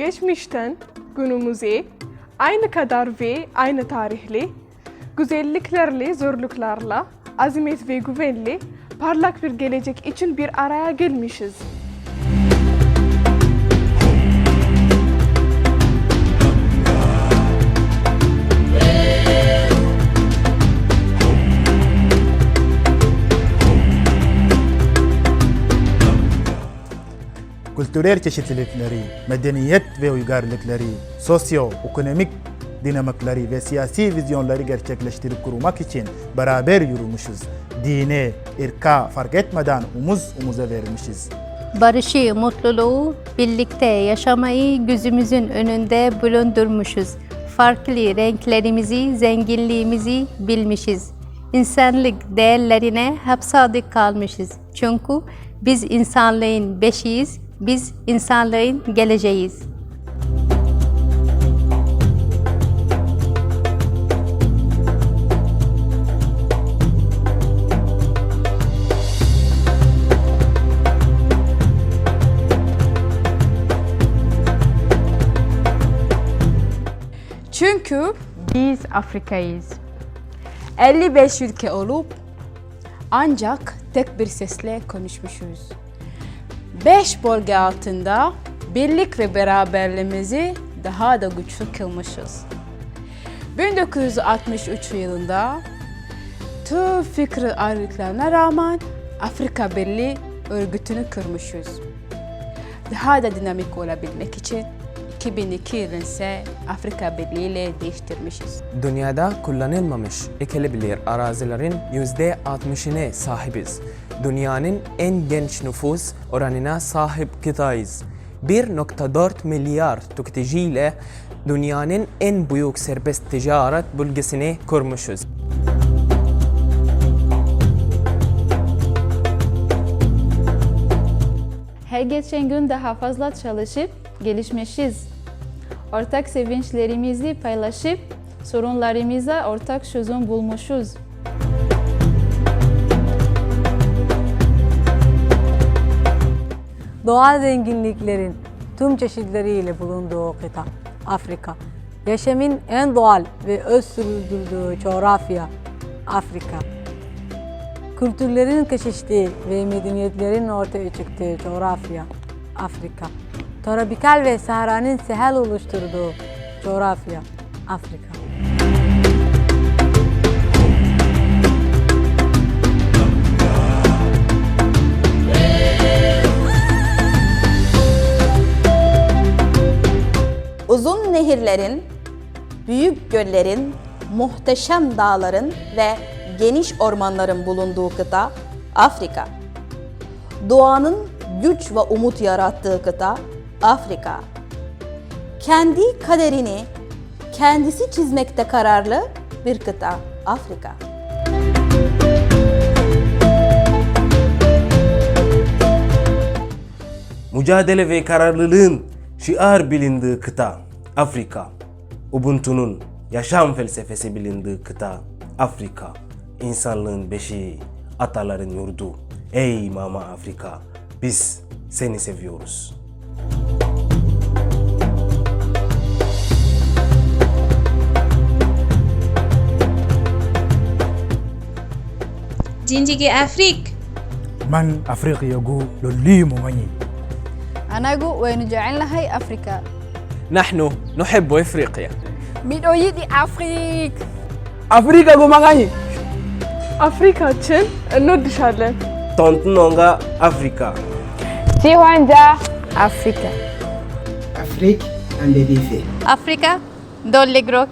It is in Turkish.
geçmişten günümüze aynı kadar ve aynı tarihli, güzelliklerle, zorluklarla, azimet ve güvenli, parlak bir gelecek için bir araya gelmişiz. Kültürel çeşitlilikleri, medeniyet ve uygarlıkları, sosyo-ekonomik dinamikleri ve siyasi vizyonları gerçekleştirip kurmak için beraber yürümüşüz. Dine, ırka fark etmeden omuz omuza vermişiz. Barışı, mutluluğu, birlikte yaşamayı gözümüzün önünde bulundurmuşuz. Farklı renklerimizi, zenginliğimizi bilmişiz. İnsanlık değerlerine hep sadık kalmışız. Çünkü biz insanlığın beşiyiz, biz insanlığın geleceğiz. Çünkü biz Afrika'yız. 55 ülke olup ancak tek bir sesle konuşmuşuz. 5 bölge altında birlik ve beraberliğimizi daha da güçlü kılmışız. 1963 yılında tüm fikri ayrılıklarına rağmen Afrika Birliği örgütünü kurmuşuz. Daha da dinamik olabilmek için 2002 yılını ise Afrika Birliği ile değiştirmişiz. Dünyada kullanılmamış ekilebilir arazilerin %60'ine sahibiz. Dünyanın en genç nüfus oranına sahip kıtayız. 1.4 milyar tüketiciyle dünyanın en büyük serbest ticaret bölgesini kurmuşuz. Her geçen gün daha fazla çalışıp gelişmişiz. Ortak sevinçlerimizi paylaşıp sorunlarımıza ortak çözüm bulmuşuz. Doğal zenginliklerin tüm çeşitleriyle bulunduğu kıta Afrika. Yaşamın en doğal ve öz sürdürdüğü coğrafya Afrika. Kültürlerin kesiştiği ve medeniyetlerin ortaya çıktığı coğrafya Afrika. Tropikal ve Sahara'nın sehel oluşturduğu coğrafya Afrika. Uzun nehirlerin, büyük göllerin, muhteşem dağların ve geniş ormanların bulunduğu kıta Afrika. Doğanın güç ve umut yarattığı kıta Afrika. Kendi kaderini kendisi çizmekte kararlı bir kıta Afrika. Mücadele ve kararlılığın şiar bilindiği kıta Afrika. Ubuntu'nun yaşam felsefesi bilindiği kıta Afrika. İnsanlığın beşiği, ataların yurdu. Ey mama Afrika, biz seni seviyoruz. jinjigi afrik. Man afrika afriqiyagu loliimu manyi. Anagu waynu jecel nahay afrika. Naxnu nuxibu Afrika. midho yidi afrik. Afrikagu maganyi afrika chen no dishale tontnonga afrika. Tihwanja afrika. Afrik andedife afrika dolegro